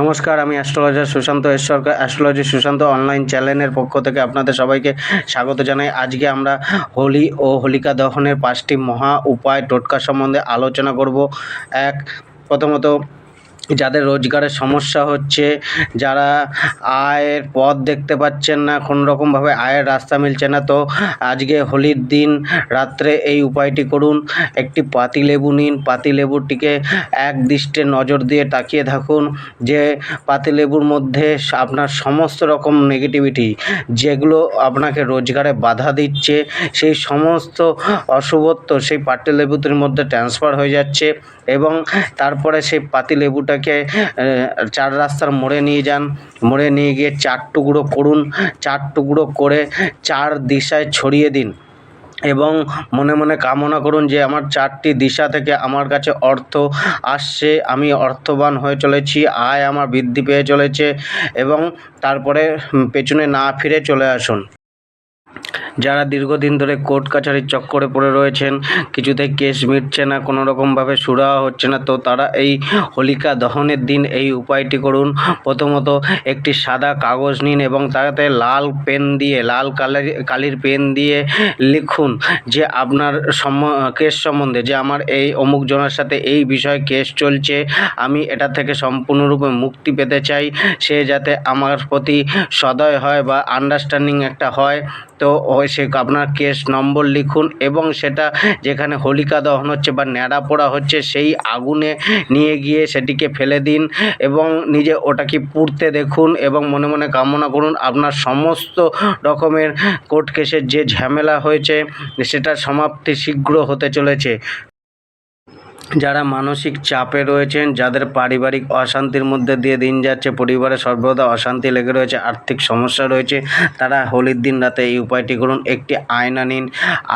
নমস্কার, আমি astrologer Sushant S Sarkar astrology Sushant online চ্যানেলের পক্ষ থেকে আপনাদের সবাইকে স্বাগত জানাই। আজকে আমরা হোলি ও হোলিকা দহনের পাঁচটি মহা উপায় টোটকা সম্বন্ধে আলোচনা করব। এক, প্রথমত যাদের রোজগারের সমস্যা হচ্ছে, যারা আয়ের পথ দেখতে পাচ্ছেন না, কোনো রকমভাবে আয়ের রাস্তা মিলছে না, তো আজকে হোলির দিন, রাত্রে এই উপায়টি করুন। একটি পাতিলেবু নিন পাতিলেবুটিকে এক দৃষ্টে নজর দিয়ে তাকিয়ে থাকুন যে পাতিলেবুর মধ্যে আপনার সমস্ত রকম নেগেটিভিটি যেগুলো আপনাকে রোজগারে বাধা দিচ্ছে, সেই সমস্ত অশুভত্ব সেই পাতিলেবুটির মধ্যে ট্রান্সফার হয়ে যাচ্ছে এবং তারপরে সেই পাতিলেবুটাকে আহ, চার রাস্তার মোড়ে নিয়ে যান। মোড়ে নিয়ে গিয়ে চার টুকরো করুন। চার টুকরো করে চার দিশায় ছড়িয়ে দিন এবং মনে মনে কামনা করুন যে আমার চারটি দিশা থেকে আমার কাছে অর্থ আসছে আমি অর্থবান হয়ে চলেছি আয় আমার বৃদ্ধি পেয়ে চলেছে এবং তারপরে পেছনে না ফিরে চলে আসুন। যারা দীর্ঘদিন ধরে কোর্ট কাছারির চক্করে পড়ে রয়েছেন কিছুতেই কেস মিটছে না কোনো রকমভাবে সুরাহা হচ্ছে না, তো তারা এই হোলিকা দহনের দিন এই উপায়টি করুন। প্রথমত একটি সাদা কাগজ নিন এবং তাতে লাল পেন দিয়ে, লাল কালার, কালির পেন দিয়ে লিখুন যে আপনার কেস সম্বন্ধে যে আমার এই অমুক জনের সাথে এই বিষয়ে কেস চলছে, আমি এটা থেকে সম্পূর্ণরূপে মুক্তি পেতে চাই। সে যাতে আমার প্রতি সদয় হয় বা আন্ডারস্ট্যান্ডিং একটা হয়। তো সে আপনার কেস নম্বর লিখুন এবং সেটা যেখানে হোলিকা দহন হচ্ছে বা ন্যাড়া পোড়া হচ্ছে সেই আগুনে নিয়ে গিয়ে সেটিকে ফেলে দিন এবং নিজে ওটাকে পুড়তে দেখুন এবং মনে মনে কামনা করুন। আপনার সমস্ত রকমের কোর্ট কেসের যে ঝামেলা হয়েছে, সেটা সমাপ্তি শীঘ্র হতে চলেছে। যারা মানসিক চাপে রয়েছেন, যাদের পারিবারিক অশান্তির মধ্যে দিয়ে দিন যাচ্ছে, পরিবারে সর্বদা অশান্তি লেগে রয়েছে, আর্থিক সমস্যা রয়েছে, তারা হোলির দিন রাতে এই উপায়টি করুন। একটি আয়না নিন।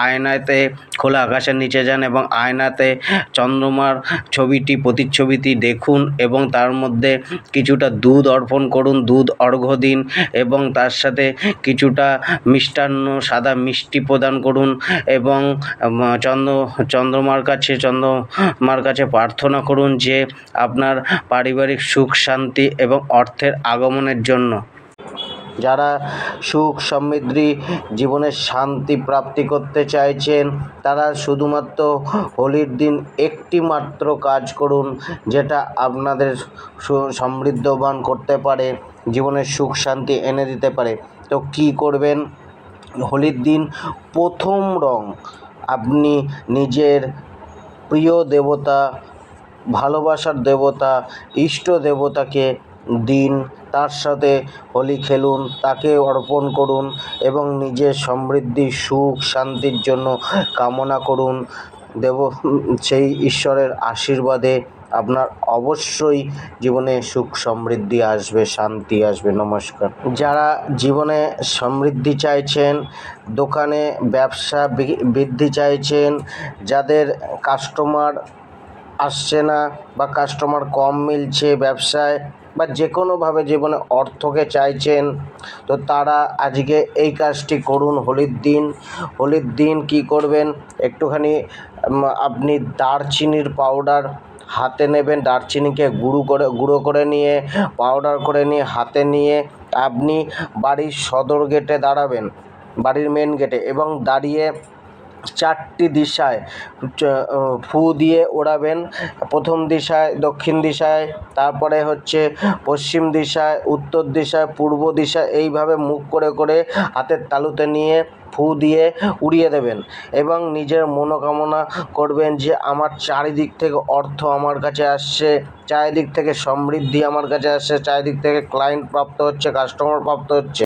আয়নাতে খোলা আকাশের নিচে যান এবং আয়নাতে চন্দ্রমার ছবিটি, প্রতিচ্ছবিটি দেখুন এবং তার মধ্যে কিছুটা দুধ অর্পণ করুন, দুধ অর্ঘ্য দিন এবং তার সাথে কিছুটা মিষ্টান্ন, সাদা মিষ্টি প্রদান করুন এবং চন্দ্র, চন্দ্রমার কাছে চন্দ্রমার কাছে প্রার্থনা করুন যে আপনার পারিবারিক সুখ, শান্তি এবং অর্থের আগমনের জন্য। যারা সুখ, সমৃদ্ধি, জীবনের শান্তি প্রাপ্তি করতে চাইছেন, তারা শুধুমাত্র হোলির দিন একটি মাত্র কাজ করুন, যেটা আপনাদের সমৃদ্ধবান করতে পারে, জীবনের সুখ, শান্তি এনে দিতে পারে। তো কী করবেন? হোলির দিন প্রথম রং আপনি নিজের প্রিয় দেবতা, ভালোবাসার দেবতা, ইষ্ট দেবতাকে দিন, তার সাথে হোলি খেলুন, তাকে অর্পণ করুন এবং নিজের সমৃদ্ধি, সুখ, শান্তির জন্য কামনা করুন। দেব, সেই ঈশ্বরের আশীর্বাদে আপনার অবশ্যই জীবনে সুখ সমৃদ্ধি আসবে, শান্তি আসবে। নমস্কার। যারা জীবনে সমৃদ্ধি চাইছেন, দোকানে ব্যবসা বৃদ্ধি চাইছেন, যাদের কাস্টমার আসছে না বা কাস্টমার কম মিলছে ব্যবসায় বা যে কোনোভাবে জীবনে অর্থকে চাইছেন, তো তারা আজকে এই কাজটি করুন। হোলির দিন হোলির দিন কি করবেন? একটুখানি আপনি দারচিনির পাউডার হাতে নেবেন দারচিনিকে গুঁড়ো করে গুঁড়ো করে নিয়ে পাউডার করে নিয়ে হাতে নিয়ে আপনি বাড়ির সদর গেটে দাঁড়াবেন, বাড়ির মেন গেটে এবং দাঁড়িয়ে চারটি দিশায় ফু দিয়ে ওড়াবেন। প্রথম দিশায়, দক্ষিণ দিশায়, তারপরে হচ্ছে পশ্চিম দিশায়, উত্তর দিশায়, পূর্ব দিশায়, এইভাবে মুখ করে করে হাতের তালুতে নিয়ে ফু দিয়ে উড়িয়ে দেবেন এবং নিজের মনোকামনা করবেন যে আমার চারিদিক থেকে অর্থ আমার কাছে আসছে, চারিদিক থেকে সমৃদ্ধি আমার কাছে আসছে, চারিদিক থেকে ক্লায়েন্ট প্রাপ্ত হচ্ছে কাস্টমার প্রাপ্ত হচ্ছে।